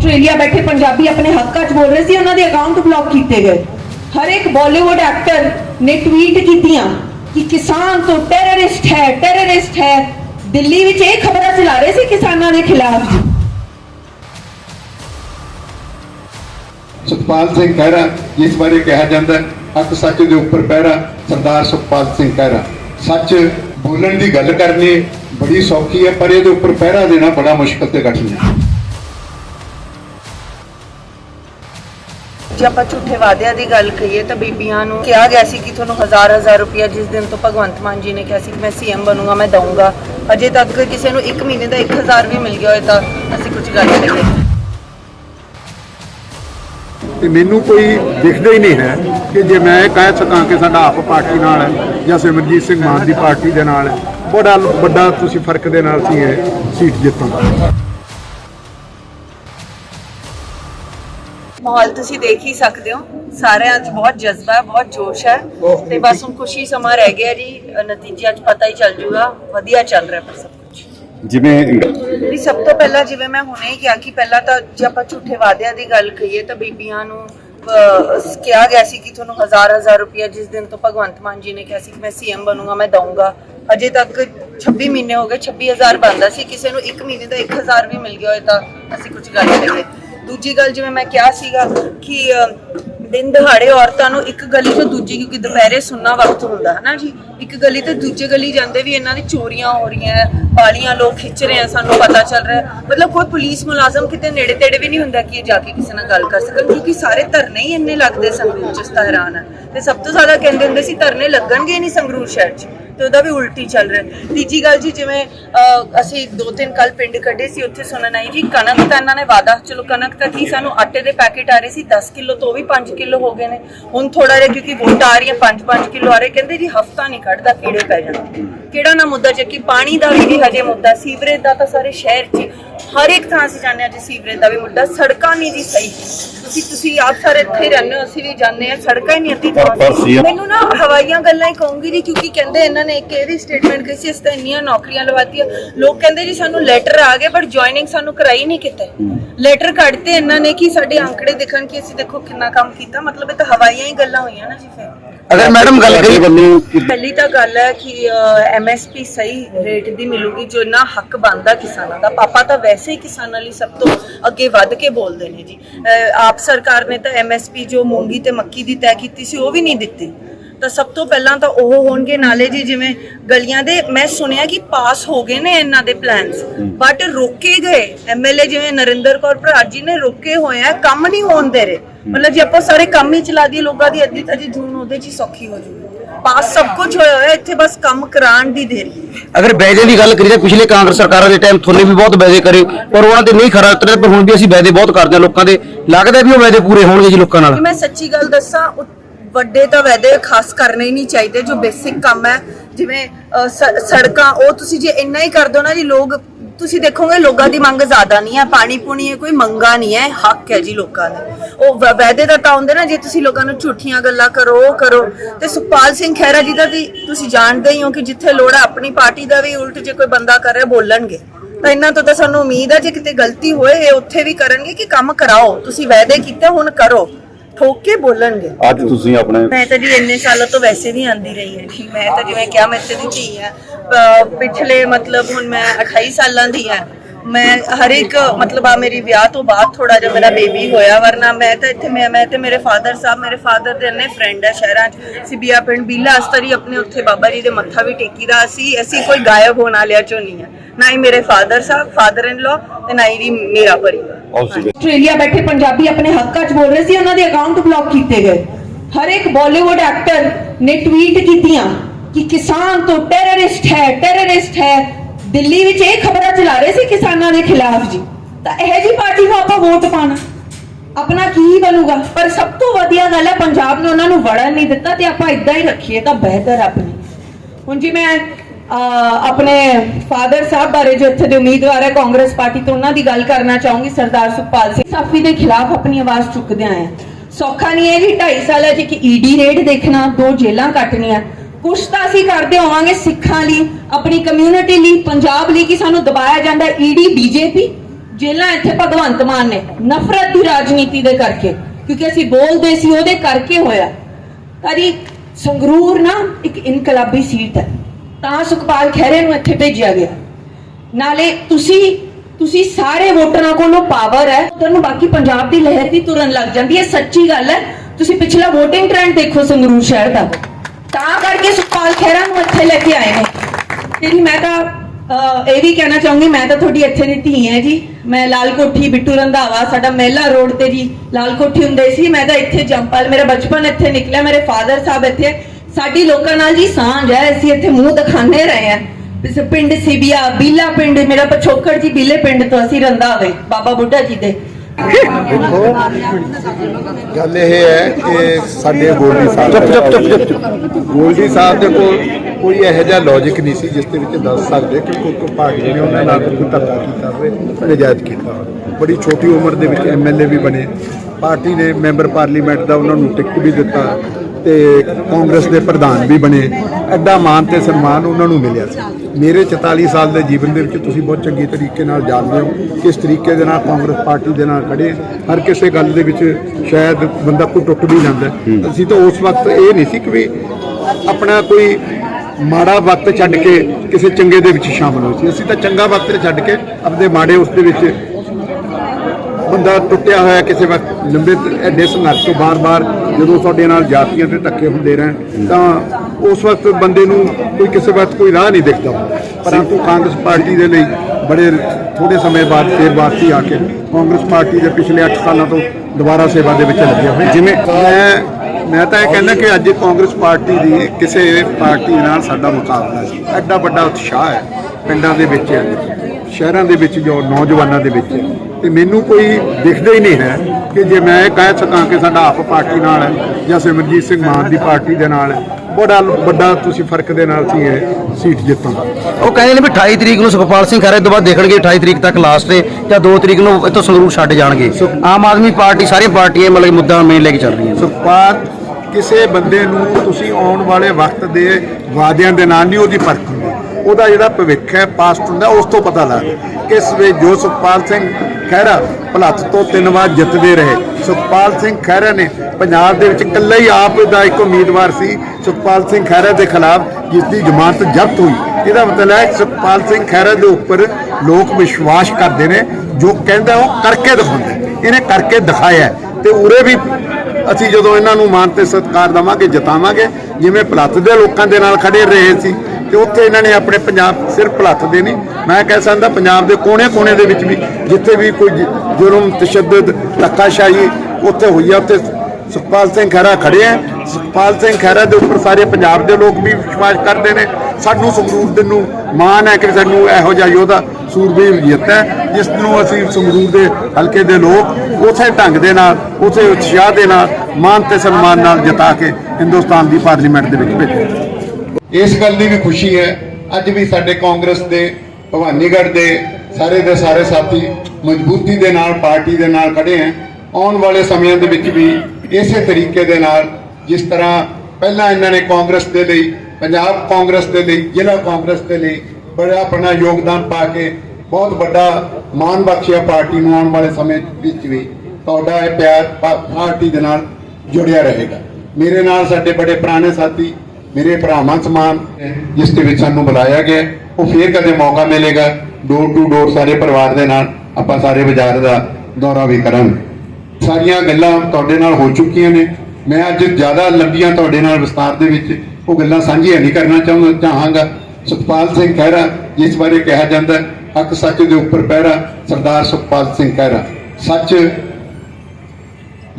Australia ਬੈਠੇ ਪੰਜਾਬੀ ਆਪਣੇ ਹੱਕਾਂ 'ਚ ਬੋਲ ਰਹੇ ਸੀ ਉਹਨਾਂ ਦੇ ਅਕਾਊਂਟ ਬਲੌਕ ਕੀਤੇ ਗਏ। ਹਰ ਇੱਕ ਬਾਲੀਵੁੱਡ ਐਕਟਰ ਨੇ ਟਵੀਟ ਕੀਤੀਆਂ ਕਿ ਕਿਸਾਨ ਤੋਂ ਟੈਰਰਿਸਟ ਹੈ ਟੈਰਰਿਸਟ ਹੈ। ਦਿੱਲੀ ਵਿੱਚ ਇਹ ਖਬਰਾਂ ਚਲਾ ਰਹੇ ਸੀ ਕਿਸਾਨਾਂ ਦੇ ਖਿਲਾਫ। ਸੁਖਪਾਲ ਸਿੰਘ ਖਹਿਰਾ ਜਿਸ ਬਾਰੇ ਕਿਹਾ ਜਾਂਦਾ ਹੈ, ਹੱਕ ਸੱਚ ਦੇ ਉੱਪਰ ਪਹਿਰਾ ਸਰਦਾਰ ਸੁਖਪਾਲ ਸਿੰਘ ਖਹਿਰਾ। ਸੱਚ ਬੋਲਣ ਦੀ ਗੱਲ ਕਰਨੀ ਬੜੀ ਸੌਖੀ ਹੈ ਪਰ ਇਹਦੇ ਉੱਪਰ ਪਹਿਰਾ ਦੇਣਾ ਬੜਾ ਮੁਸ਼ਕਲ ਤੇ ਕਠਿਨ ਹੈ। ਜੇ ਆਪਾਂ ਝੂਠੇ ਵਾਅਦਿਆਂ ਦੀ ਗੱਲ ਕਹੀਏ ਤਾਂ ਬੀਬੀਆਂ ਨੂੰ ਕਿਹਾ ਗਿਆ ਸੀ ਕਿ ਤੁਹਾਨੂੰ ਹਜ਼ਾਰ ਹਜ਼ਾਰ ਰੁਪਇਆ ਜਿਸ ਦਿਨ ਤੋਂ ਭਗਵੰਤ ਮਾਨ ਜੀ ਨੇ ਕਿਹਾ ਸੀ ਕਿ ਮੈਂ ਸੀਐਮ ਬਣੂੰਗਾ, ਮੈਂ ਦਊਂਗਾ। ਅਜੇ ਤੱਕ ਕਿਸੇ ਨੂੰ 1 ਮਹੀਨੇ ਦਾ 1000 ਵੀ ਮਿਲ ਗਿਆ ਹੋਏ ਤਾਂ ਅਸੀਂ ਕੁਝ ਗੱਲ ਕਰੀਏ ਤੇ ਮੈਨੂੰ ਕੋਈ ਦਿਖਦਾ ਹੀ ਨਹੀਂ ਹੈ ਕਿ ਜੇ ਮੈਂ ਕਹਿ ਸਕਾਂ ਕਿ ਸਾਡਾ ਆਪ ਪਾਰਟੀ ਨਾਲ ਹੈ ਜਾਂ ਸਿਮਰਜੀਤ ਸਿੰਘ ਮਾਨ ਦੀ ਪਾਰਟੀ ਦੇ ਨਾਲ ਹੈ, ਬੜਾ ਵੱਡਾ ਤੁਸੀਂ ਫ਼ਰਕ ਦੇ ਨਾਲ ਸੀ ਇਹ ਸੀਟ ਜਿੱਤਾਂਗੇ ਮਾਹੌਲ ਤੁਸੀਂ ਦੇਖ ਹੀ ਸਕਦੇ ਹੋ। ਸਾਰਿਆਂ 'ਚ ਬਹੁਤ ਜਜ਼ਬਾ ਹੈ ਬਹੁਤ ਜੋਸ਼ ਹੈ। ਤੇ ਬਸ ਹੁਣ ਖੁਸ਼ੀ ਸਮਾਂ ਰਹਿ ਗਿਆ ਜੀ। ਅ, ਨਤੀਜੇ 'ਚ ਪਤਾ ਹੀ ਚੱਲ ਜੂਗਾ। ਵਧੀਆ ਚੱਲ ਰਿਹਾ ਪਰ ਸਭ ਕੁਝ ਜਿਵੇਂ ਵੀ ਸਭ ਤੋਂ ਪਹਿਲਾਂ ਜਿਵੇਂ ਮੈਂ ਹੁਣੇ ਹੀ ਕਿਹਾ ਕਿ ਪਹਿਲਾਂ ਤਾਂ ਜੇ ਆਪਾਂ ਝੂਠੇ ਵਾਅਦਿਆਂ ਦੀ ਗੱਲ ਕਹੀਏ ਤਾਂ ਬੀਬੀਆਂ ਨੂੰ ਕਿਹਾ ਗਿਆ ਸੀ ਕਿ ਤੁਹਾਨੂੰ ਹਜ਼ਾਰ ਹਜ਼ਾਰ ਰੁਪਇਆ ਜਿਸ ਦਿਨ ਤੋਂ ਭਗਵੰਤ ਮਾਨ ਜੀ ਨੇ ਕਿਹਾ ਸੀ ਕਿ ਮੈਂ ਸੀਐਮ ਬਣੂੰਗਾ ਮੈਂ ਦਊਂਗਾ। ਅਜੇ ਤੱਕ 26 ਮਹੀਨੇ ਹੋ ਗਏ 26000 ਬਣਦਾ ਸੀ। ਕਿਸੇ ਨੂੰ 1 ਮਹੀਨੇ ਦਾ 1000 ਵੀ ਮਿਲ ਗਿਆ ਹੋਏ ਤਾਂ ਅਸੀਂ ਕੁਝ ਗੱਲ ਕਰੀਏ। ਦੂਜੀ ਗੱਲ ਜਿਵੇਂ ਮੈਂ ਕਿਹਾ ਸੀਗਾ ਕਿ ਦਿਨ ਦਿਹਾੜੇ ਔਰਤਾਂ ਨੂੰ ਇੱਕ ਗਲੀ ਤੋਂ ਦੂਜੀ ਕਿਉਂਕਿ ਦੁਪਹਿਰੇ ਸੁੰਨਾ ਵਕਤ ਹੁੰਦਾ ਹੈ ਨਾ ਜੀ? ਇੱਕ ਗਲੀ ਤੋਂ ਦੂਜੇ ਗਲੀ ਜਾਂਦੇ ਵੀ ਇਹਨਾਂ ਦੀ ਚੋਰੀਆਂ ਹੋ ਰਹੀਆਂ ਹੈ, ਬਾਲੀਆਂ ਲੋਕ ਖਿੱਚ ਰਹੇ ਆ ਸਾਨੂੰ ਪਤਾ ਚੱਲ ਰਿਹਾ। ਮਤਲਬ ਕੋਈ ਪੁਲਿਸ ਮੁਲਾਜ਼ਮ ਕਿਤੇ ਨੇੜੇ ਤੇੜੇ ਵੀ ਨਹੀਂ ਹੁੰਦਾ ਕਿ ਇਹ ਜਾ ਕੇ ਕਿਸੇ ਨਾਲ ਗੱਲ ਕਰ ਸਕਣ ਕਿਉਂਕਿ ਸਾਰੇ ਧਰਨੇ ਹੀ ਇੰਨੇ ਲੱਗਦੇ ਸੰਗਰੂਰ ਚ ਸਤਾ ਹੈਰਾਨ ਹੈ ਤੇ ਸਭ ਤੋਂ ਜ਼ਿਆਦਾ ਕਹਿੰਦੇ ਹੁੰਦੇ ਸੀ ਧਰਨੇ ਲੱਗਣਗੇ ਹੀ ਨਹੀਂ ਸੰਗਰੂਰ ਸ਼ਹਿਰ ਚ। ਤੇ ਉਹਦਾ ਵੀ ਉਲਟੀ ਚੱਲ ਰਿਹਾ ਤੀਜੀ ਗੱਲ ਜੀ, ਜਿਵੇਂ ਅਸੀਂ ਦੋ ਤਿੰਨ ਕੱਲ ਪਿੰਡ ਕੱਢੇ ਸੀ, ਉੱਥੇ ਸੁਣਨ ਆਈ ਜੀ, ਕਣਕ ਤਾਂ ਇਹਨਾਂ ਨੇ ਵਾਦਾ ਚਲੋ ਕਣਕ ਤਾਂ ਕੀ ਸਾਨੂੰ ਆਟੇ ਦੇ ਪੈਕੇਟ ਆ ਰਹੇ ਸੀ 10 ਕਿਲੋ ਤੋਂ ਉਹ ਵੀ 5 ਕਿਲੋ ਹੋ ਗਏ ਨੇ। ਹੁਣ ਥੋੜਾ ਜਿਹਾ ਕਿਉਂਕਿ ਵੋਟ ਆ ਰਹੀਆਂ 5-5 ਕਿਲੋ ਆ ਰਹੇ, ਕਹਿੰਦੇ ਜੀ ਹਫਤਾ ਨਹੀਂ ਕੱਢਦਾ, ਕੀੜੇ ਪੈ ਜਾਣ। ਕਿਹੜਾ ਨਾ ਮੁੱਦਾ ਚੱਕੀ ਪਾਣੀ ਦਾ ਵੀ ਹਜੇ ਮੁੱਦਾ, ਸੀਵਰੇਜ ਦਾ ਤਾਂ ਸਾਰੇ ਸ਼ਹਿਰ 'ਚ ਹਰ ਇੱਕ ਥਾਂ ਅਸੀਂ ਜਾਂਦੇ ਹਾਂ ਜੀ ਸੀਵਰੇਜ ਦਾ ਵੀ ਮੁੱਦਾ ਸੜਕਾਂ ਨਹੀਂ ਜੀ ਸਹੀ। ਤੁਸੀਂ ਤੁਸੀਂ ਆਪ ਸਾਰੇ ਇੱਥੇ ਰਹਿੰਦੇ ਹੋ ਅਸੀਂ ਵੀ ਜਾਂਦੇ ਹਾਂ ਸੜਕਾਂ ਹੀ ਨਹੀਂ ਅੱਧੀ ਥਾਂ ਆ। ਮੈਨੂੰ ਨਾ ਹਵਾਈਆਂ ਗੱਲਾਂ ਹੀ ਕਹੂੰਗੀ ਜੀ ਕਿਉਂਕਿ ਕਹਿੰਦੇ ਇਹਨਾਂ ਨੇ ਇੱਕ ਇਹ ਵੀ ਸਟੇਟਮੈਂਟ ਕਹੀ ਸੀ ਅਸੀਂ ਤਾਂ ਇੰਨੀਆਂ ਨੌਕਰੀਆਂ ਲਵਾਤੀਆਂ। ਲੋਕ ਕਹਿੰਦੇ ਜੀ ਸਾਨੂੰ ਲੈਟਰ ਆ ਗਏ ਬਟ ਜੁਆਇਨਿੰਗ ਸਾਨੂੰ ਕਰਾਈ ਨਹੀਂ ਕਿਤੇ। ਲੈਟਰ ਕੱਢਤੇ ਇਹਨਾਂ ਨੇ ਕਿ ਸਾਡੇ ਅੰਕੜੇ ਦਿਖਣ ਕਿ ਅਸੀਂ ਦੇਖੋ ਕਿੰਨਾ ਕੰਮ ਕੀਤਾ। ਮਤਲਬ ਇਹ ਤਾਂ ਹਵਾਈਆਂ ਹੀ ਗੱਲਾਂ ਹੋਈਆਂ ਨਾ ਜੀ ਫਿਰ। ਅਗਰ ਮੈਡਮ ਗੱਲ ਕਰੀ ਪਹਿਲੀ ਤਾਂ ਗੱਲ ਹੈ ਕਿ ਐਮਐਸਪੀ ਸਹੀ ਰੇਟ ਦੀ ਮਿਲੂਗੀ ਜੋ ਨਾ ਹੱਕ ਬਣਦਾ ਕਿਸਾਨਾਂ ਦਾ। ਪਾਪਾ ਤਾਂ ਵੈਸੇ ਹੀ ਕਿਸਾਨਾਂ ਲਈ ਸਭ ਤੋਂ ਅੱਗੇ ਵੱਧ ਕੇ ਬੋਲਦੇ ਨੇ ਜੀ। ਆਪ ਸਰਕਾਰ ਨੇ ਤਾਂ ਐਮਐਸਪੀ ਜੋ ਮੂੰਗੀ ਤੇ ਮੱਕੀ ਦੀ ਤੈਅ ਕੀਤੀ ਸੀ ਉਹ ਵੀ ਨਹੀਂ ਦਿੱਤੀ। ਤਾਂ ਸਭ ਤੋਂ ਪਹਿਲਾਂ ਤਾਂ ਉਹ ਹੋਣਗੇ ਨਾਲੇ ਜੀ ਜਿਵੇਂ ਗਲੀਆਂ ਦੇ ਮੈਂ ਸੁਣਿਆ ਕਿ ਪਾਸ ਹੋ ਗਏ ਨੇ ਇਹਨਾਂ ਦੇ ਪਲਾਨਸ ਬਟ ਰੋਕੇ ਗਏ। ਐਮਐਲਏ ਜਿਵੇਂ ਨਰਿੰਦਰ ਕੌਰ ਭਰਾਜ ਜੀ ਨੇ ਰੋਕੇ ਹੋਏ ਆ ਕੰਮ ਨਹੀਂ ਹੋਣ ਦੇ ਰਹੇ। ਮਤਲਬ ਜੇ ਆਪਾਂ ਸਾਰੇ ਕੰਮ ਹੀ ਚਲਾ ਦਈਏ ਲੋਕਾਂ ਦੀ ਅੱਧੀ ਤਾਂ ਜੀ ਜੂਨ ਉਹਦੇ ਚ ਸੌਖੀ ਹੋ ਜੂਗੀ। ਪਾਸ ਸਭ ਕੁਝ ਹੋਇਆ ਹੋਇਆ ਇੱਥੇ ਬਸ ਕੰਮ ਕਰਾਉਣ ਦੀ ਦੇਰੀ ਹੈ। ਅਗਰ ਵਾਅਦੇ ਦੀ ਗੱਲ ਕਰੀਏ ਪਿਛਲੇ ਕਾਂਗਰਸ ਸਰਕਾਰਾਂ ਦੇ ਟਾਈਮ ਥੋਨੇ ਵੀ ਬਹੁਤ ਵਾਅਦੇ ਕਰੇ ਪਰ ਉਹਨਾਂ ਤੇ ਨਹੀਂ ਖਰਾ ਉਤਰਿਆ ਪਰ ਹੁਣ ਵੀ ਅਸੀਂ ਵਾਅਦੇ ਬਹੁਤ ਕਰਦੇ ਹਾਂ ਲੋਕਾਂ ਦੇ। ਲੱਗਦਾ ਵੀ ਉਹ ਵਾਅਦੇ ਪੂਰੇ ਹੋਣਗੇ ਜੀ ਲੋਕਾਂ ਨਾਲ। ਮੈਂ ਸੱਚੀ ਗੱਲ ਦੱਸਾਂ ਵੱਡੇ ਤਾਂ ਵਾਅਦੇ ਖਾਸ ਕਰਨੇ ਹੀ ਨਹੀਂ ਚਾਹੀਦੇ, ਜੋ ਬੇਸਿਕ ਕੰਮ ਹੈ। ਜਿਵੇਂ ਸੜਕਾਂ, ਉਹ ਤੁਸੀਂ ਜੇ ਇੰਨਾ ਹੀ ਕਰ ਦੋ ਨਾ ਜੀ, ਲੋਕ, ਤੁਸੀਂ ਦੇਖੋਗੇ ਲੋਕਾਂ ਦੀ ਮੰਗ ਜ਼ਿਆਦਾ ਨਹੀਂ ਹੈ। ਪਾਣੀ ਪੂਣੀ ਹੈ ਕੋਈ ਮੰਗਾ ਨਹੀਂ ਹੈ, ਹੱਕ ਹੈ ਜੀ ਲੋਕਾਂ ਦੇ। ਉਹ ਵ- ਦਾ ਤਾਂ ਹੁੰਦੇ ਨਾ, ਜੇ ਤੁਸੀਂ ਲੋਕਾਂ ਨੂੰ ਝੂਠੀਆਂ ਗੱਲਾਂ ਕਰੋ ਕਰੋ। ਤੇ ਸੁਖਪਾਲ ਸਿੰਘ ਖਹਿਰਾ ਜੀ ਦਾ ਵੀ ਤੁਸੀਂ ਜਾਣਦੇ ਹੀ ਹੋ ਕਿ ਜਿੱਥੇ ਲੋੜ ਹੈ, ਆਪਣੀ ਪਾਰਟੀ ਦਾ ਵੀ ਉਲਟ ਜੇ ਕੋਈ ਬੰਦਾ ਕਰ ਰਿਹਾ, ਬੋਲਣਗੇ। ਤਾਂ ਇਹਨਾਂ ਤੋਂ ਤਾਂ ਸਾਨੂੰ ਉਮੀਦ ਹੈ, ਜੇ ਕਿਤੇ ਗਲਤੀ ਹੋਏ, ਇਹ ਉੱਥੇ ਵੀ ਕਰਨਗੇ ਕਿ ਕੰਮ ਕਰਾਓ। ਤੁਸੀਂ ਵਾਅਦੇ ਕੀਤੇ, ਹੁਣ ਕਰੋ। ਠੋਕ ਕੇ ਬੋਲਣਗੇ। ਅੱਜ ਤੁਸੀਂ ਆਪਣੇ ਮੈਂ ਤਾਂ ਜੀ ਇੰਨੇ ਸਾਲਾਂ ਤੋਂ ਵੈਸੇ ਵੀ ਆਂਦੀ ਰਹੀ ਹਾਂ ਮੈਂ ਤਾਂ ਜਿਵੇਂ ਕਿਹਾ ਮੈਂ ਤੇ ਦੀ ਧੀ ਹੈ। ਪ- ਪਿਛਲੇ ਮਤਲਬ ਹੁਣ ਮੈਂ 28 ਸਾਲਾਂ ਦੀ ਹਾਂ। ਮੈਂ ਹਰ ਇੱਕ ਮਤਲਬ ਆ ਮੇਰੀ ਵਿਆਹ ਤੋਂ ਬਾਅਦ ਥੋੜਾ ਜਿਹਾ ਮੇਰਾ ਬੇਬੀ ਹੋਇਆ ਵਰਨਾ ਮੈਂ ਤਾਂ ਇੱਥੇ ਮੈਂ ਮੈਂ ਤੇ ਮੇਰੇ ਫਾਦਰ ਸਾਹਿਬ ਮੇਰੇ ਫਾਦਰ ਦੇ ਇੰਨੇ ਫਰੈਂਡ ਹੈ ਸ਼ਹਿਰਾਂ 'ਚ। ਸਿਬੀਆ ਪਿੰਡ ਬੀਲਾ ਅਸਤਰੀ ਆਪਣੇ ਉੱਥੇ ਬਾਬਾ ਜੀ ਦੇ ਮੱਥਾ ਵੀ ਟੇਕੀਦਾ ਅਸੀਂ ਅਸੀਂ ਕੋਈ ਗਾਇਬ ਹੋਣ ਵਾਲਿਆਂ ਚੋਂ ਨਹੀਂ ਹੈ। ਨਾ ਹੀ ਮੇਰੇ ਫਾਦਰ ਸਾਹਿਬ ਫਾਦਰ ਇਨ ਲਾ ਤੇ ਨਾ ਹੀ ਮੇਰਾ ਪਰਿਵਾਰ। ਆਸਟ੍ਰੇਲੀਆ ਬੈਠੇ ਪੰਜਾਬੀ ਆਪਣੇ ਹੱਕਾਂ 'ਚ ਬੋਲ ਰਹੇ ਸੀ, ਉਹਨਾਂ ਦੇ ਅਕਾਊਂਟ ਬਲੌਕ ਕੀਤੇ ਗਏ। ਹਰ ਇੱਕ ਬਾਲੀਵੁੱਡ ਐਕਟਰ ਨੇ ਟਵੀਟ ਕੀਤੀਆਂ ਕਿ ਕਿਸਾਨ ਤੋਂ ਟੈਰਰਿਸਟ ਹੈ ਟੈਰਰਿਸਟ ਹੈ। ਦਿੱਲੀ ਵਿੱਚ ਇਹ ਖਬਰਾਂ ਚਲਾ ਰਹੇ ਸੀ ਕਿਸਾਨਾਂ ਦੇ ਖਿਲਾਫ ਜੀ। ਤਾਂ ਇਹ ਜੀ ਪਾਰਟੀ ਨੂੰ ਆਪਾਂ ਵੋਟ ਪਾਣਾ ਆਪਣਾ ਕੀ ਬਣੂਗਾ? ਪਰ ਸਭ ਤੋਂ ਵਧੀਆ ਗੱਲ ਹੈ ਪੰਜਾਬ ਨੇ ਉਹਨਾਂ ਨੂੰ ਵੜਨ ਨਹੀਂ ਦਿੱਤਾ ਤੇ ਆਪਾਂ ਇਦਾਂ ਹੀ ਰੱਖੀਏ ਤਾਂ ਬਿਹਤਰ ਆਪਣੀ। ਹੁਣ ਜੀ ਮੈਂ ਆਪਣੇ ਫਾਦਰ ਸਾਹਿਬ ਬਾਰੇ ਜੋ ਇੱਥੇ ਦੇ ਉਮੀਦਵਾਰ ਹੈ, ਕਾਂਗਰਸ ਪਾਰਟੀ ਤੋਂ ਉਹਨਾਂ ਦੀ ਗੱਲ ਕਰਨਾ ਚਾਹੂੰਗੀ, ਸਰਦਾਰ ਸੁਖਪਾਲ ਸਿੰਘ ਸਾਫੀ ਦੇ ਖਿਲਾਫ ਆਪਣੀ ਆਵਾਜ਼ ਚੁੱਕਦੇ ਆਏ ਸੌਖਾ ਨਹੀਂ ਹੈ ਜੀ 2.5 ਸਾਲ ਹੈ ਜੀ ਕਿ ਈਡੀ ਰੇਡ ਦੇਖਣਾ, ਦੋ ਜੇਲਾਂ ਕੱਟਣੀਆਂ। ਕੁਛ ਤਾਂ ਅਸੀਂ ਕਰਦੇ ਹੋਵਾਂਗੇ ਸਿੱਖਾਂ ਲਈ, ਆਪਣੀ ਕਮਿਊਨਿਟੀ ਲਈ, ਪੰਜਾਬ ਲਈ ਕਿ ਸਾਨੂੰ ਦਬਾਇਆ ਜਾਂਦਾ ਈਡੀ ਬੀਜੇਪੀ ਜੇਲਾਂ ਇੱਥੇ ਭਗਵੰਤ ਮਾਨ ਨੇ, ਨਫ਼ਰਤ ਦੀ ਰਾਜਨੀਤੀ ਦੇ ਕਰਕੇ, ਕਿਉਂਕਿ ਅਸੀਂ ਬੋਲਦੇ ਸੀ, ਉਹਦੇ ਕਰਕੇ ਹੋਇਆ। ਤਾਂ ਜੀ ਸੰਗਰੂਰ ਨਾ ਇੱਕ ਇਨਕਲਾਬੀ ਸੀਟ ਹੈ। ਤਾਂ ਸੁਖਪਾਲ ਖਹਿਰੇ ਨੂੰ ਇੱਥੇ ਭੇਜਿਆ ਗਿਆ। ਨਾਲੇ ਤੁਸੀਂ ਤੁਸੀਂ ਸਾਰੇ ਵੋਟਰਾਂ ਕੋਲੋਂ ਪਾਵਰ ਹੈ ਤੁਹਾਨੂੰ ਬਾਕੀ ਪੰਜਾਬ ਦੀ ਲਹਿਰ ਵੀ ਤੁਰਨ ਲੱਗ ਜਾਂਦੀ ਹੈ, ਸੱਚੀ ਗੱਲ ਹੈ। ਤੁਸੀਂ ਪਿਛਲਾ VOTING ਟ੍ਰੈਂਡ ਦੇਖੋ ਸੰਗਰੂਰ ਸ਼ਹਿਰ ਦਾ। ਤਾਂ ਕਰਕੇ ਸੁਖਪਾਲ ਖਹਿਰਾ ਨੂੰ ਇੱਥੇ ਲੈ ਕੇ ਆਏ ਨੇ। ਤੇਰੀ ਮੈਂ ਤਾਂ ਇਹ ਵੀ ਕਹਿਣਾ ਚਾਹੂੰਗੀ, ਮੈਂ ਤਾਂ ਤੁਹਾਡੀ ਇੱਥੇ ਦੀ ਧੀ ਹੈ ਜੀ। ਮੈਂ ਲਾਲ ਕੋਠੀ, ਬਿੱਟੂ ਰੰਧਾਵਾ, ਸਾਡਾ ਮਹਿਲਾ ਰੋਡ ਤੇ ਜੀ ਲਾਲ ਕੋਠੀ ਹੁੰਦੇ ਸੀ। ਮੈਂ ਤਾਂ ਇੱਥੇ ਜੰਪਲ ਮੇਰਾ ਬਚਪਨ ਇੱਥੇ ਨਿਕਲਿਆ, ਮੇਰੇ ਫਾਦਰ ਸਾਹਿਬ ਇੱਥੇ ਸਾਡੀ ਲੋਕਾਂ ਨਾਲ ਜੀ ਸਾਂਝ ਹੈ ਅਸੀਂ ਇੱਥੇ ਮੂੰਹ ਦਿਖਾਣੇ ਰਹੇ ਆ ਇਸ ਪਿੰਡ ਸਿਬੀਆ ਬੀਲਾ ਪਿੰਡ ਮੇਰਾ ਪਛੋਕੜ ਜੀ ਬੀਲੇ ਪਿੰਡ ਤੋਂ ਅਸੀਂ ਰੰਧਾਵੇ ਬਾਬਾ ਬੁੱਢਾ ਜੀ ਦੇ। ਦੇਖੋ ਗੱਲ ਇਹ ਹੈ ਕਿ ਸਾਡੇ ਗੋਲਡੀ ਸਾਹਿਬ ਚੁੱਪ ਚੁੱਪ ਚੁੱਪ ਚੁੱਪ ਗੋਲਡੀ ਸਾਹਿਬ ਦੇ ਕੋਲ ਕੋਈ ਇਹੋ ਜਿਹਾ ਲੌਜੀਕ ਨਹੀਂ ਸੀ ਜਿਸ ਦੇ ਵਿੱਚ ਦੱਸ ਸਕਦੇ ਕਿ ਕੋਈ ਪਾਰਟੀ ਨੇ ਉਹਨਾਂ ਨਾਲ ਕੋਈ ਧੱਕਾ ਕੀਤਾ ਹੋਵੇ ਨਜਾਇਜ਼ ਕੀਤਾ ਬੜੀ ਛੋਟੀ ਉਮਰ ਦੇ ਵਿੱਚ ਐਮਐਲਏ ਵੀ ਬਣੇ। ਪਾਰਟੀ ਨੇ ਮੈਂਬਰ ਪਾਰਲੀਮੈਂਟ ਦਾ ਉਹਨਾਂ ਨੂੰ ਟਿਕਟ ਵੀ ਦਿੱਤਾ। ਤੇ ਕਾਂਗਰਸ ਦੇ ਪ੍ਰਧਾਨ ਵੀ ਬਣੇ। ਐਡਾ ਮਾਣ ਤੇ ਸਨਮਾਨ ਉਹਨਾਂ ਨੂੰ ਮਿਲਿਆ ਸੀ। ਮੇਰੇ 44 ਸਾਲ ਦੇ ਜੀਵਨ ਦੇ ਵਿੱਚ ਤੁਸੀਂ ਬਹੁਤ ਚੰਗੇ ਤਰੀਕੇ ਨਾਲ ਜਾਣਦੇ ਹੋ ਕਿਸ ਤਰੀਕੇ ਦੇ ਨਾਲ ਕਾਂਗਰਸ ਪਾਰਟੀ ਦੇ ਨਾਲ ਖੜੇ। ਹਰ ਕਿਸੇ ਗੱਲ ਦੇ ਵਿੱਚ ਸ਼ਾਇਦ ਬੰਦਾ ਕੋਈ ਟੁੱਟ ਵੀ ਜਾਂਦਾ। ਅਸੀਂ ਤਾਂ ਉਸ ਵਕਤ ਇਹ ਨਹੀਂ ਸੀ ਕਿ ਵੀ ਆਪਣਾ ਕੋਈ ਮਾੜਾ ਵਕਤ ਛੱਡ ਕੇ ਕਿਸੇ ਚੰਗੇ ਦੇ ਵਿੱਚ ਸ਼ਾਮਲ ਹੋਏ ਸੀ। ਅਸੀਂ ਤਾਂ ਚੰਗਾ ਵਕਤ ਛੱਡ ਕੇ ਆਪਦੇ ਮਾੜੇ ਉਸ ਦੇ ਵਿੱਚ ਬੰਦਾ ਟੁੱਟਿਆ ਹੋਇਆ ਕਿਸੇ ਵਕਤ ਲੰਬੇ ਐਡੇ ਸੰਘਰਸ਼ ਤੋਂ ਬਾਰ-ਬਾਰ ਜਦੋਂ ਤੁਹਾਡੇ ਨਾਲ ਜਾਤੀਆਂ ਤੇ ਧੱਕੇ ਹੁੰਦੇ ਰਹਿਣ, ਤਾਂ ਉਸ ਵਕਤ ਬੰਦੇ ਨੂੰ ਕੋਈ ਕਿਸੇ ਵਕਤ ਕੋਈ ਰਾਹ ਨਹੀਂ ਦਿਖਦਾ। ਪਰੰਤੂ ਕਾਂਗਰਸ ਪਾਰਟੀ ਦੇ ਲਈ ਬੜੇ ਥੋੜੇ ਸਮੇਂ ਬਾਅਦ ਫੇਰ ਵਾਪਸੀ ਆ ਕੇ ਕਾਂਗਰਸ ਪਾਰਟੀ ਦੇ ਪਿਛਲੇ 8 ਸਾਲਾਂ ਤੋਂ ਦੁਬਾਰਾ ਸੇਵਾ ਦੇ ਵਿੱਚ ਲੱਗੇ ਹੋਏ ਜਿਵੇਂ ਮੈਂ ਮੈਂ ਤਾਂ ਇਹ ਕਹਿੰਦਾ ਕਿ ਅੱਜ ਕਾਂਗਰਸ ਪਾਰਟੀ ਦੀ ਕਿਸੇ ਪਾਰਟੀ ਨਾਲ ਸਾਡਾ ਮੁਕਾਬਲਾ ਸੀ ਐਡਾ ਵੱਡਾ ਉਤਸ਼ਾਹ ਹੈ ਪਿੰਡਾਂ ਦੇ ਵਿੱਚ ਹੈ ਸ਼ਹਿਰਾਂ ਦੇ ਵਿੱਚ ਜੋ ਨੌਜਵਾਨਾਂ ਦੇ ਵਿੱਚ। ਹੈ। ਤੇ ਮੈਨੂੰ ਕੋਈ ਦਿਖਦਾ ਹੀ ਨਹੀਂ ਹੈ ਕਿ ਜੇ ਮੈਂ ਇਹ ਕਹਿ ਸਕਾਂ ਕਿ ਸਾਡਾ ਆਪ ਪਾਰਟੀ ਨਾਲ ਹੈ ਜਾਂ ਸਿਮਰਜੀਤ ਸਿੰਘ ਮਾਨ ਦੀ ਪਾਰਟੀ ਦੇ ਨਾਲ ਹੈ ਬੜਾ ਵੱਡਾ ਤੁਸੀਂ ਫ਼ਰਕ ਦੇ ਨਾਲ ਸੀ ਇਹ ਸੀਟ ਜਿੱਤਾਂਗਾ ਉਹ ਕਹਿੰਦੇ ਨੇ ਵੀ 28 ਤਰੀਕ ਨੂੰ ਸੁਖਪਾਲ ਸਿੰਘ ਖਹਿਰੇ ਤੋਂ ਬਾਅਦ ਦੇਖਣਗੇ 28 ਤਰੀਕ ਤੱਕ ਲਾਸਟ ਹੈ ਜਾਂ 2 ਤਰੀਕ ਨੂੰ ਇੱਥੋਂ ਸੰਗਰੂਰ ਛੱਡ ਜਾਣਗੇ। ਆਮ ਆਦਮੀ ਪਾਰਟੀ ਸਾਰੀਆਂ ਪਾਰਟੀਆਂ ਮਤਲਬ ਕਿ ਮੁੱਦਾ ਮੇਨ ਲੈ ਕੇ ਚੱਲ ਰਹੀਆਂ ਸੁਖਪਾਲ ਕਿਸੇ ਬੰਦੇ ਨੂੰ ਤੁਸੀਂ ਆਉਣ ਵਾਲੇ ਵਕਤ ਦੇ ਵਾਅਦਿਆਂ ਦੇ ਨਾਲ ਨਹੀਂ ਉਹਦੀ ਪਰਖ ਹੁੰਦੀ। ਉਹਦਾ ਜਿਹੜਾ ਭਵਿੱਖ ਹੈ ਪਾਸਟ ਹੁੰਦਾ ਉਸ ਤੋਂ ਪਤਾ ਲੱਗਦਾ ਕਿਸ ਵੇ ਜੋ ਸੁਖਪਾਲ ਸਿੰਘ ਖਹਿਰਾ ਭਲੱਥ ਤੋਂ ਤਿੰਨ ਵਾਰ ਜਿੱਤਦੇ ਰਹੇ। ਸੁਖਪਾਲ ਸਿੰਘ ਖਹਿਰਾ ਨੇ ਪੰਜਾਬ ਦੇ ਵਿੱਚ ਇਕੱਲਾ ਹੀ ਆਪ ਦਾ ਇੱਕ ਉਮੀਦਵਾਰ ਸੀ। ਸੁਖਪਾਲ ਸਿੰਘ ਖਹਿਰਾ ਦੇ ਖਿਲਾਫ ਜਿਸ ਦੀ ਜ਼ਮਾਨਤ ਜ਼ਬਤ ਹੋਈ, ਇਹਦਾ ਮਤਲਬ ਹੈ ਸੁਖਪਾਲ ਸਿੰਘ ਖਹਿਰਾ ਦੇ ਉੱਪਰ ਲੋਕ ਵਿਸ਼ਵਾਸ ਕਰਦੇ ਨੇ, ਜੋ ਕਹਿੰਦਾ ਉਹ ਕਰਕੇ ਦਿਖਾਉਂਦਾ ਇਹਨੇ ਕਰਕੇ ਦਿਖਾਇਆ ਹੈ। ਤੇ ਉਰੇ ਵੀ ਅਸੀਂ ਜਦੋਂ ਇਹਨਾਂ ਨੂੰ ਮਾਨ ਤੇ ਸਤਿਕਾਰ ਦਵਾਂਗੇ, ਜਿਤਾਵਾਂਗੇ, ਜਿਵੇਂ ਭਲੱਥ ਦੇ ਲੋਕਾਂ ਦੇ ਨਾਲ ਖੜੇ ਰਹੇ ਸੀ, ਤੇ ਉੱਥੇ ਇਹਨਾਂ ਨੇ ਆਪਣੇ ਪੰਜਾਬ ਸਿਰਫ ਭਲੱਥ ਦੇ ਨਹੀਂ, ਮੈਂ ਕਹਿ ਸਕਦਾ ਪੰਜਾਬ ਦੇ ਕੋਨੇ-ਕੋਨੇ ਦੇ ਵਿੱਚ ਵੀ ਜਿੱਥੇ ਵੀ ਕੋਈ ਜੁਰਮ, ਤਸ਼ੱਦਦ, ਧੱਕਾਸ਼ਾਹੀ ਉੱਥੇ ਹੋਈ ਆ, ਉੱਥੇ ਸੁਖਪਾਲ ਸਿੰਘ ਖਹਿਰਾ ਖੜੇ ਆ। ਸੁਖਪਾਲ ਸਿੰਘ ਖਹਿਰਾ ਦੇ ਉੱਪਰ ਸਾਰੇ ਪੰਜਾਬ ਦੇ ਲੋਕ ਵੀ ਵਿਸ਼ਵਾਸ ਕਰਦੇ ਨੇ। ਸਾਨੂੰ ਸੰਗਰੂਰ ਦੇ ਨੂੰ ਮਾਣ ਹੈ ਕਿ ਸਾਨੂੰ ਇਹੋ ਜਿਹਾ ਯੋਧਾ ਸੂਰਬੀਰ ਜਿੱਤ ਹੈ, ਜਿਸ ਨੂੰ ਅਸੀਂ ਸੰਗਰੂਰ ਦੇ ਹਲਕੇ ਦੇ ਲੋਕ ਉਸੇ ਢੰਗ ਦੇ ਨਾਲ, ਉਸੇ ਉਤਸ਼ਾਹ ਦੇ ਨਾਲ ਮਾਣ ਤੇ ਸਨਮਾਨ ਨਾਲ ਜਿਤਾ ਕੇ ਹਿੰਦੁਸਤਾਨ ਦੀ ਪਾਰਲੀਮੈਂਟ ਦੇ ਵਿੱਚ ਭੇਜਿਆ। ਇਸ ਗੱਲ ਦੀ ਵੀ ਖੁਸ਼ੀ ਹੈ, ਅੱਜ ਵੀ ਸਾਡੇ ਕਾਂਗਰਸ ਦੇ, ਭਵਾਨੀਗੜ੍ਹ ਦੇ ਸਾਰੇ ਦੇ ਸਾਰੇ ਸਾਥੀ ਮਜ਼ਬੂਤੀ ਦੇ ਨਾਲ, ਪਾਰਟੀ ਦੇ ਨਾਲ ਖੜੇ ਹੈ ਆਉਣ ਵਾਲੇ ਸਮਿਆਂ ਦੇ ਵਿੱਚ ਵੀ ਇਸੇ ਤਰੀਕੇ ਦੇ ਨਾਲ ਜਿਸ ਤਰ੍ਹਾਂ ਪਹਿਲਾਂ ਇਹਨਾਂ ਨੇ ਕਾਂਗਰਸ ਦੇ ਲਈ, ਪੰਜਾਬ ਕਾਂਗਰਸ ਦੇ ਲਈ, ਜ਼ਿਲ੍ਹਾ ਕਾਂਗਰਸ ਦੇ ਲਈ ਬੜਾ ਆਪਣਾ ਯੋਗਦਾਨ ਪਾ ਕੇ ਬਹੁਤ ਵੱਡਾ ਮਾਣ ਬਖਸ਼ਿਆ ਪਾਰਟੀ ਨੂੰ ਆਉਣ ਵਾਲੇ ਸਮੇਂ ਵਿੱਚ ਵੀ। ਤੁਹਾਡਾ ਇਹ ਪਿਆਰ ਪਾਰਟੀ ਦੇ ਨਾਲ ਜੁੜਿਆ ਰਹੇਗਾ। ਮੇਰੇ ਨਾਲ ਸਾਡੇ ਬੜੇ ਪੁਰਾਣੇ ਸਾਥੀ, ਮੇਰੇ ਭਰਾਵਾਂ ਸਮਾਨ, ਜਿਸ ਦੇ ਵਿੱਚ ਸਾਨੂੰ ਬੁਲਾਇਆ ਗਿਆ, ਉਹ ਫੇਰ ਕਦੇ ਮੌਕਾ ਮਿਲੇਗਾ। ਡੋਰ ਟੂ ਡੋਰ ਸਾਰੇ ਪਰਿਵਾਰ ਦੇ ਨਾਲ ਆਪਾਂ ਸਾਰੇ ਬਾਜ਼ਾਰ ਦਾ ਦੌਰਾ ਵੀ ਕਰਾਂਗੇ। ਸਾਰੀਆਂ ਗੱਲਾਂ ਤੁਹਾਡੇ ਨਾਲ ਹੋ ਚੁੱਕੀਆਂ ਨੇ। ਮੈਂ ਅੱਜ ਜ਼ਿਆਦਾ ਲੰਬੀਆਂ ਤੁਹਾਡੇ ਨਾਲ ਵਿਸਤਾਰ ਦੇ ਵਿੱਚ ਉਹ ਗੱਲਾਂ ਸਾਂਝੀਆਂ ਨਹੀਂ ਕਰਨਾ ਚਾਹੁੰਦਾ ਚਾਹਾਂਗਾ। ਸੁਖਪਾਲ ਸਿੰਘ ਖਹਿਰਾ, ਜਿਸ ਬਾਰੇ ਕਿਹਾ ਜਾਂਦਾ, ਹੱਕ ਸੱਚ ਦੇ ਉੱਪਰ ਪਹਿਰਾ ਸਰਦਾਰ ਸੁਖਪਾਲ ਸਿੰਘ ਖਹਿਰਾ। ਸੱਚ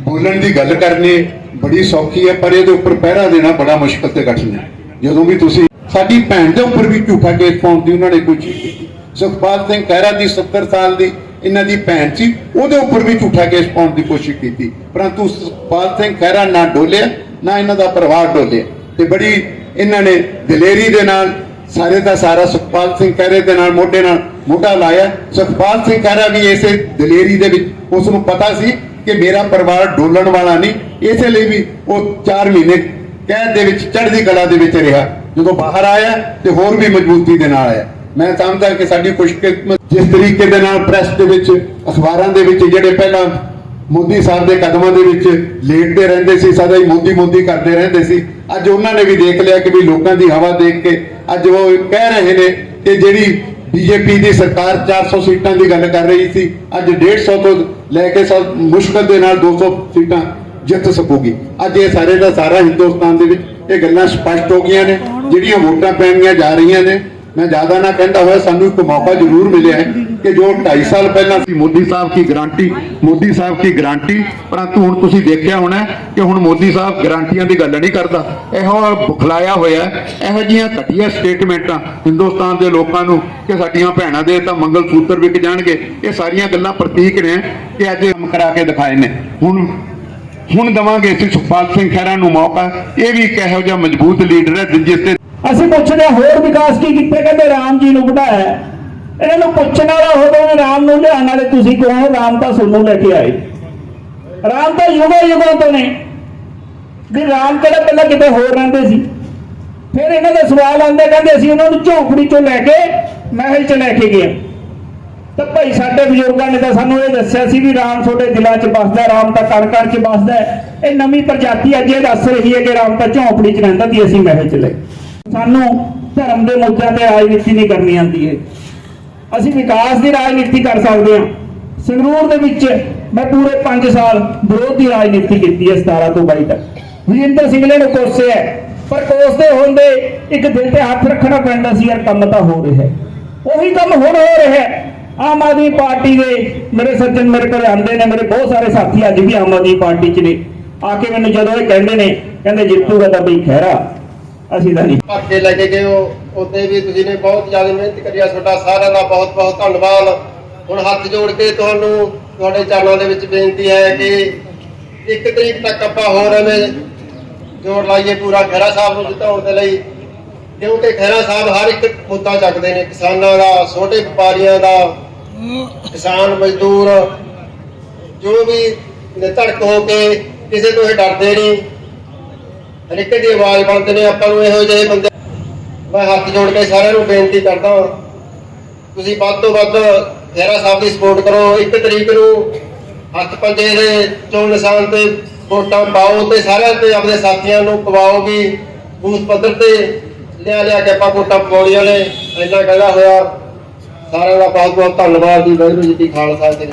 ਬੋਲਣ ਦੀ ਗੱਲ ਕਰਨੀ ਬੜੀ ਸੌਖੀ ਹੈ, ਪਰ ਇਹਦੇ ਉੱਪਰ ਪਹਿਰਾ ਦੇਣਾ ਬੜਾ ਮੁਸ਼ਕਲ ਤੇ ਕਠਿਨ ਹੈ। ਜਦੋਂ ਵੀ ਤੁਸੀਂ ਸਾਡੀ ਭੈਣ ਦੇ ਉੱਪਰ ਵੀ ਝੂਠਾ ਕੇਸ ਪਾਉਣ ਦੀ ਉਹਨਾਂ ਨੇ ਕੋਸ਼ਿਸ਼ ਸੁਖਪਾਲ ਸਿੰਘ ਖਹਿਰਾ ਦੀ 70 ਸਾਲ ਦੀ ਇਹਨਾਂ ਦੀ ਭੈਣ ਸੀ, ਉਹਦੇ ਉੱਪਰ ਵੀ ਝੂਠਾ ਕੇਸ ਪਾਉਣ ਦੀ ਕੋਸ਼ਿਸ਼ ਕੀਤੀ। ਪਰੰਤੂ ਸੁਖਪਾਲ ਸਿੰਘ ਖਹਿਰਾ ਨਾ ਡੋਲਿਆ, ਨਾ ਇਹਨਾਂ ਦਾ ਪਰਿਵਾਰ ਡੋਲਿਆ ਤੇ ਬੜੀ ਇਹਨਾਂ ਨੇ ਦਲੇਰੀ ਦੇ ਨਾਲ ਸਾਰੇ ਦਾ ਸਾਰਾ ਸੁਖਪਾਲ ਸਿੰਘ ਖਹਿਰੇ ਦੇ ਨਾਲ, ਮੋਢੇ ਨਾਲ ਮੋਢਾ ਲਾਇਆ। ਸੁਖਪਾਲ ਸਿੰਘ ਖਹਿਰਾ ਵੀ ਇਸੇ ਦਲੇਰੀ ਦੇ ਵਿੱਚ ਉਸ ਨੂੰ ਪਤਾ ਸੀ ਕਿ ਮੇਰਾ ਪਰਿਵਾਰ ਡੋਲਣ ਵਾਲਾ ਨਹੀਂ, ਇਸੇ ਲਈ ਵੀ ਉਹ 4 ਮਹੀਨੇ ਕੈਦ ਦੇ ਵਿੱਚ, ਚੜ੍ਹਦੀ ਕਲਾ ਦੇ ਵਿੱਚ ਰਿਹਾ। ਜਦੋਂ ਬਾਹਰ ਆਇਆ ਤੇ ਹੋਰ ਵੀ ਮਜ਼ਬੂਤੀ ਦੇ ਨਾਲ ਆਇਆ। ਮੈਂ ਸਮਝਦਾ ਕਿ ਸਾਡੀ ਖੁਸ਼ਕਿਸਮਤ ਜਿਸ ਤਰੀਕੇ ਦੇ ਨਾਲ ਪ੍ਰੈਸ ਦੇ ਵਿੱਚ, ਅਖਬਾਰਾਂ ਦੇ ਵਿੱਚ ਜਿਹੜੇ ਪਹਿਲਾਂ ਮੋਦੀ ਸਾਹਿਬ ਦੇ ਕਦਮਾਂ ਦੇ ਵਿੱਚ ਲੇਟਦੇ ਰਹਿੰਦੇ ਸੀ, ਸਦਾ ਹੀ ਮੋਦੀ ਮੋਦੀ ਕਰਦੇ ਰਹਿੰਦੇ ਸੀ, ਅੱਜ ਉਹਨਾਂ ਨੇ ਵੀ ਦੇਖ ਲਿਆ ਕਿ ਵੀ ਲੋਕਾਂ ਦੀ ਹਵਾ ਦੇਖ ਕੇ ਅੱਜ ਉਹ ਕਹਿ ਰਹੇ ਨੇ ਕਿ ਜਿਹੜੀ ਬੀਜੇਪੀ ਦੀ ਸਰਕਾਰ 400 ਸੀਟਾਂ ਦੀ ਗੱਲ ਕਰ ਰਹੀ ਸੀ, ਅੱਜ 150 ਤੋਂ ਲੈ ਕੇ ਸੌ ਮੁਸ਼ਕਲ ਦੇ ਨਾਲ 200 ਸੀਟਾਂ ਜਿੱਤ ਸਕੂਗੀ। ਅੱਜ ਇਹ ਸਾਰੇ ਦਾ ਸਾਰਾ ਹਿੰਦੁਸਤਾਨ ਦੇ ਵਿੱਚ ਇਹ ਗੱਲਾਂ ਸਪਸ਼ਟ ਹੋ ਗਈਆਂ ਨੇ, ਜਿਹੜੀਆਂ ਵੋਟਾਂ ਪੈਣੀਆਂ ਜਾ ਰਹੀਆਂ ਨੇ ਮੈਂ ਜ਼ਿਆਦਾ ਨਾ ਕਹਿੰਦਾ ਹੋਇਆ, ਸਾਨੂੰ ਇੱਕ ਮੌਕਾ ਜ਼ਰੂਰ ਮਿਲਿਆ ਹੈ ਕਿ ਜੋ 2.5 ਸਾਲ ਪਹਿਲਾਂ ਸੀ, ਮੋਦੀ ਸਾਹਿਬ ਕੀ ਗਾਰੰਟੀ, ਮੋਦੀ ਸਾਹਿਬ ਕੀ ਗਾਰੰਟੀ? ਪਰੰਤੂ ਹੁਣ ਤੁਸੀਂ ਦੇਖਿਆ ਹੋਣਾ ਕਿ ਹੁਣ ਮੋਦੀ ਸਾਹਿਬ ਗਾਰੰਟੀਆਂ ਦੀ ਗੱਲ ਨਹੀਂ ਕਰਦਾ। ਇਹੋ ਬੁਖਲਾਇਆ ਹੋਇਆ ਇਹੋ ਜਿਹੀਆਂ ਘਟੀਆ ਸਟੇਟਮੈਂਟਾਂ ਹਿੰਦੁਸਤਾਨ ਦੇ ਲੋਕਾਂ ਨੂੰ ਕਿ ਸਾਡੀਆਂ ਭੈਣਾਂ ਦੇ ਤਾਂ ਮੰਗਲ ਸੂਤਰ ਵਿਕ ਜਾਣਗੇ। ਇਹ ਸਾਰੀਆਂ ਗੱਲਾਂ ਪ੍ਰਤੀਕ ਨੇ ਕਿ ਅੱਜ ਕੰਮ ਕਰਾ ਕੇ ਦਿਖਾਏ ਨੇ। ਹੁਣ ਹੁਣ ਦਵਾਂਗੇ ਅਸੀਂ ਸੁਖਪਾਲ ਸਿੰਘ ਖਹਿਰਾ ਨੂੰ ਮੌਕਾ। ਇਹ ਵੀ ਇੱਕ ਇਹੋ ਜਿਹਾ ਮਜ਼ਬੂਤ ਲੀਡਰ ਹੈ ਜਿਸ ਤੇ ਅਸੀਂ ਪੁੱਛਦੇ ਹਾਂ, ਹੋਰ ਵਿਕਾਸ ਕੀ ਕੀਤੇ? ਕਹਿੰਦੇ ਰਾਮ ਜੀ ਨੂੰ ਬਿਠਾਇਆ ਇਹਨਾਂ ਨੂੰ ਪੁੱਛਣ ਵਾਲਾ ਹੋਵੇ ਵੀ ਰਾਮ ਨੂੰ ਲਿਆਉਣ ਵਾਲੇ ਤੁਸੀਂ ਕੌਣ ਰਾਮ ਤਾਂ ਤੁਹਾਨੂੰ ਲੈ ਕੇ ਆਏ। ਰਾਮ ਤਾਂ ਯੁਗੋ ਯੁਗੋਂ ਤੋਂ ਨੇ। ਵੀ ਰਾਮ ਕਿਹੜਾ ਪਹਿਲਾਂ ਕਿਤੇ ਹੋਰ ਰਹਿੰਦੇ ਸੀ? ਫਿਰ ਇਹਨਾਂ ਦਾ ਸਵਾਲ ਆਉਂਦੇ, ਕਹਿੰਦੇ ਅਸੀਂ ਉਹਨਾਂ ਨੂੰ ਝੌਂਪੜੀ ਚੋਂ ਲੈ ਕੇ, ਮਹਿਲ ਚ ਲੈ ਕੇ ਗਏ। ਤਾਂ ਭਾਈ ਸਾਡੇ ਬਜ਼ੁਰਗਾਂ ਨੇ ਤਾਂ ਸਾਨੂੰ ਇਹ ਦੱਸਿਆ ਸੀ ਵੀ ਰਾਮ ਤੁਹਾਡੇ ਦਿਲਾਂ 'ਚ ਵੱਸਦਾ ਰਾਮ ਤਾਂ ਕਣ ਕਣ 'ਚ ਵੱਸਦਾ ਇਹ ਨਵੀਂ ਪ੍ਰਜਾਤੀ ਅੱਜ ਇਹ ਦੱਸ ਰਹੀ ਹੈ ਕਿ ਰਾਮ ਤਾਂ ਝੌਂਪੜੀ 'ਚ ਰਹਿੰਦਾ ਸੀ, ਅਸੀਂ ਮਹਿਲ 'ਚ ਲੈ ਸਾਨੂੰ ਧਰਮ ਦੇ ਮੁੱਦਿਆਂ ਤੇ ਰਾਜਨੀਤੀ ਨਹੀਂ ਕਰਨੀ ਆਉਂਦੀ ਹੈ ਅਸੀਂ ਵਿਕਾਸ ਦੀ ਰਾਜਨੀਤੀ ਕਰ ਸਕਦੇ ਹਾਂ। ਸੰਗਰੂਰ ਦੇ ਵਿੱਚ ਮੈਂ ਪੂਰੇ 5 ਸਾਲ ਵਿਰੋਧ ਦੀ ਰਾਜਨੀਤੀ ਕੀਤੀ ਹੈ 17 ਤੋਂ 22 ਤੱਕ। ਵਿਜੇਂਦਰ ਸਿੰਘ ਨੇ ਕੋਸਿਆ ਪਰ ਕੋਸਦੇ ਹੁੰਦੇ ਇੱਕ ਦਿਲ ਤੇ ਹੱਥ ਰੱਖਣਾ ਪੈਂਦਾ ਸੀ, ਯਾਰ ਕੰਮ ਤਾਂ ਹੋ ਰਿਹਾ ਉਹੀ ਕੰਮ ਹੁਣ ਹੋ ਰਿਹਾ ਆਮ ਆਦਮੀ ਪਾਰਟੀ ਦੇ ਮੇਰੇ ਸੱਜਣ ਮੇਰੇ ਕੋਲ ਆਉਂਦੇ ਨੇ, ਮੇਰੇ ਬਹੁਤ ਸਾਰੇ ਸਾਥੀ ਅੱਜ ਵੀ ਆਮ ਆਦਮੀ ਪਾਰਟੀ 'ਚ ਨੇ। ਆ ਕੇ ਮੈਨੂੰ ਜਦੋਂ ਇਹ ਕਹਿੰਦੇ ਨੇ, ਕਹਿੰਦੇ ਜਿੱਤੂਗਾ ਤਾਂ ਬਈ ਖਹਿਰਾ। ਅਸੀਂ ਤਾਂ ਨਹੀਂ। ਭਰ ਕੇ ਲੈ ਕੇ ਗਏ ਹੋ ਉੱਤੇ ਵੀ ਤੁਸੀਂ ਨੇ ਬਹੁਤ ਜ਼ਿਆਦਾ ਮਿਹਨਤ ਕਰੀ ਆ, ਤੁਹਾਡਾ ਸਾਰਿਆਂ ਦਾ ਬਹੁਤ ਬਹੁਤ ਧੰਨਵਾਦ। ਹੁਣ ਹੱਥ ਜੋੜ ਕੇ ਤੁਹਾਨੂੰ ਤੁਹਾਡੇ ਚਰਨਾਂ ਦੇ ਵਿੱਚ ਬੇਨਤੀ ਹੈ ਕਿ ਇੱਕ ਤਰੀਕ ਤੱਕ ਆਪਾਂ ਹੋਰ ਐਵੇਂ ਜੋੜ ਲਾਈਏ ਪੂਰਾ ਖਹਿਰਾ ਸਾਹਿਬ ਨੂੰ ਜਿਤਾਉਣ ਦੇ ਲਈ। ਕਿਉਂਕਿ ਖਹਿਰਾ ਸਾਹਿਬ ਹਰ ਇੱਕ ਮੁੱਦਾ ਚੱਕਦੇ ਨੇ, ਕਿਸਾਨਾਂ ਦਾ, ਛੋਟੇ ਵਪਾਰੀਆਂ ਦਾ, ਕਿਸਾਨ ਮਜ਼ਦੂਰ, ਜੋ ਵੀ ਧੜਕ ਹੋ ਕੇ ਕਿਸੇ ਤੋਂ ਇਹ ਡਰਦੇ ਨਹੀਂ। ਹਰ ਦੀ ਆਵਾਜ਼ ਬਣਦੇ ਨੇ ਆਪਾਂ ਨੂੰ ਇਹੋ ਜਿਹੇ ਬੰਦੇ ਮੈਂ ਹੱਥ ਜੋੜ ਕੇ ਸਾਰਿਆਂ ਨੂੰ ਬੇਨਤੀ ਕਰਦਾ ਹਾਂ ਤੁਸੀਂ ਵੱਧ ਤੋਂ ਵੱਧ ਖਹਿਰਾ ਸਾਹਿਬ ਦੀ ਸਪੋਰਟ ਕਰੋ। ਇੱਕ ਤਰੀਕ ਨੂੰ ਹੱਥ ਪੰਜੇ ਦੇ ਚੋਣ ਨਿਸ਼ਾਨ ਤੇ ਵੋਟਾਂ ਪਾਓ ਤੇ ਸਾਰਿਆਂ ਤੇ ਆਪਣੇ ਸਾਥੀਆਂ ਨੂੰ ਪਵਾਓ ਵੀ ਬੂਥ ਪੱਧਰ ਤੇ ਲਿਆ ਲਿਆ ਕੇ ਆਪਾਂ ਵੋਟਾਂ ਪਵਾਉਣੀਆਂ ਨੇ। ਇੰਨਾ ਕਹਿੰਦਾ ਹੋਇਆ। ਸਾਰਿਆਂ ਦਾ ਬਹੁਤ ਬਹੁਤ ਧੰਨਵਾਦ ਜੀ। ਵਾਹਿਗੁਰੂ ਜੀ ਕੀ ਖਾਲਸਾ ਜੀ